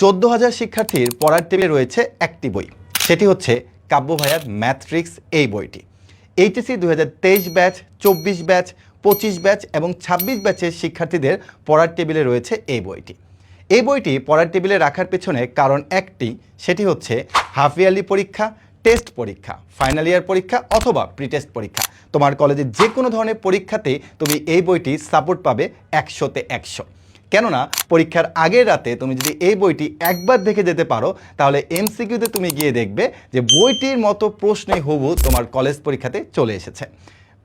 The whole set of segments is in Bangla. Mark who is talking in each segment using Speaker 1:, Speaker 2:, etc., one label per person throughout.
Speaker 1: চোদ্দ হাজার শিক্ষার্থীর পড়ার টেবিলে রয়েছে একটি বই। সেটি হচ্ছে কাব্য ভাইয়ার ম্যাথ্রিক্স এই বইটি। এইচএসসি দু হাজার ব্যাচ, চব্বিশ ব্যাচ, পঁচিশ ব্যাচ এবং ছাব্বিশ ব্যাচের শিক্ষার্থীদের পড়ার টেবিলে রয়েছে এই বইটি। এই বইটি পড়ার টেবিলে রাখার পেছনে কারণ একটি, সেটি হচ্ছে হাফ ইয়ারলি পরীক্ষা, টেস্ট পরীক্ষা, ফাইনাল ইয়ার পরীক্ষা অথবা প্রি টেস্ট পরীক্ষা। তোমার কলেজের যে কোনো ধরনের পরীক্ষাতেই তুমি এই বইটি সাপোর্ট পাবে একশোতে একশো। কেননা পরীক্ষার আগের রাতে তুমি যদি এই বইটি একবার দেখে যেতে পারো, তাহলে এমসিকিউতে তুমি গিয়ে দেখবে যে বইটির মতো প্রশ্নে হুবু তোমার কলেজ পরীক্ষাতে চলে এসেছে।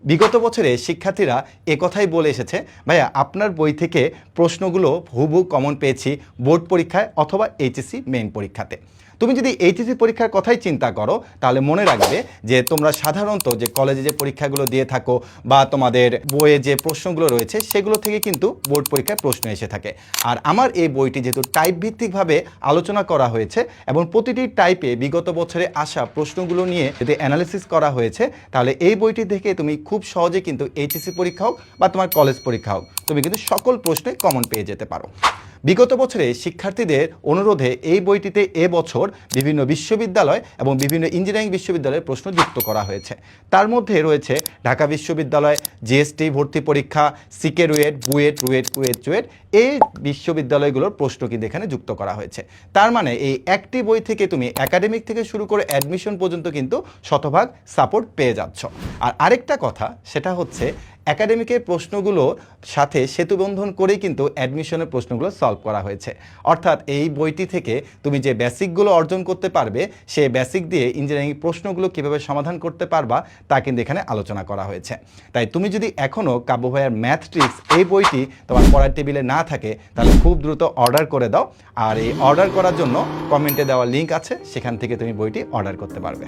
Speaker 1: বিগত বছরে শিক্ষার্থীরা কথাই বলে এসেছে, ভাইয়া, আপনার বই থেকে প্রশ্নগুলো হুবু কমন পেয়েছি বোর্ড পরীক্ষায় অথবা এইচএসসি মেইন পরীক্ষাতে। তুমি যদি এইচএসসি পরীক্ষার কথাই চিন্তা করো, তাহলে মনে রাখবে যে তোমরা সাধারণত যে কলেজে যে পরীক্ষাগুলো দিয়ে থাকো বা তোমাদের বইয়ে যে প্রশ্নগুলো রয়েছে, সেগুলো থেকে কিন্তু বোর্ড পরীক্ষায় প্রশ্ন এসে থাকে। আর আমার এই বইটি যেহেতু টাইপ ভিত্তিকভাবে আলোচনা করা হয়েছে এবং প্রতিটি টাইপে বিগত বছরে আসা প্রশ্নগুলো নিয়ে যদি অ্যানালিসিস করা হয়েছে, তাহলে এই বইটি থেকে তুমি খুব সহজে কিন্তু এইচএসি পরীক্ষা হোক বা তোমার কলেজ পরীক্ষা হোক, তুমি কিন্তু সকল প্রশ্নে কমন পেয়ে যেতে পারো। বিগত বছরে শিক্ষার্থীদের অনুরোধে এই বইটিতে এবছর বিভিন্ন বিশ্ববিদ্যালয় এবং বিভিন্ন ইঞ্জিনিয়ারিং বিশ্ববিদ্যালয়ের প্রশ্ন যুক্ত করা হয়েছে। তার মধ্যে রয়েছে ঢাকা বিশ্ববিদ্যালয়, জিএসটি, ভর্তি পরীক্ষা, সিকে রুয়েট, বুয়েট, রুয়েট, কুয়েট, চুয়েট এই বিশ্ববিদ্যালয়গুলোর প্রশ্ন কিন্তু এখানে যুক্ত করা হয়েছে। তার মানে এই একটি বই থেকে তুমি একাডেমিক থেকে শুরু করে অ্যাডমিশন পর্যন্ত কিন্তু শতভাগ সাপোর্ট পেয়ে যাচ্ছ। আর আরেকটা কথা, সেটা হচ্ছে একাডেমিকের প্রশ্নগুলোর সাথে সেতুবন্ধন করেই কিন্তু অ্যাডমিশনের প্রশ্নগুলো সলভ করা হয়েছে। অর্থাৎ এই বইটি থেকে তুমি যে বেসিকগুলো অর্জন করতে পারবে, সে বেসিক দিয়ে ইঞ্জিনিয়ারিং প্রশ্নগুলো কীভাবে সমাধান করতে পারবা, তা কিন্তু এখানে আলোচনা করা হয়েছে। তাই তুমি যদি এখনও কাব্য ভাইয়ার ম্যাথ ট্রিক্স এই বইটি তোমার পড়ার টেবিলে না থাকে, তাহলে খুব দ্রুত অর্ডার করে দাও। আর এই অর্ডার করার জন্য কমেন্টে দেওয়া লিঙ্ক আছে, সেখান থেকে তুমি বইটি অর্ডার করতে পারবে।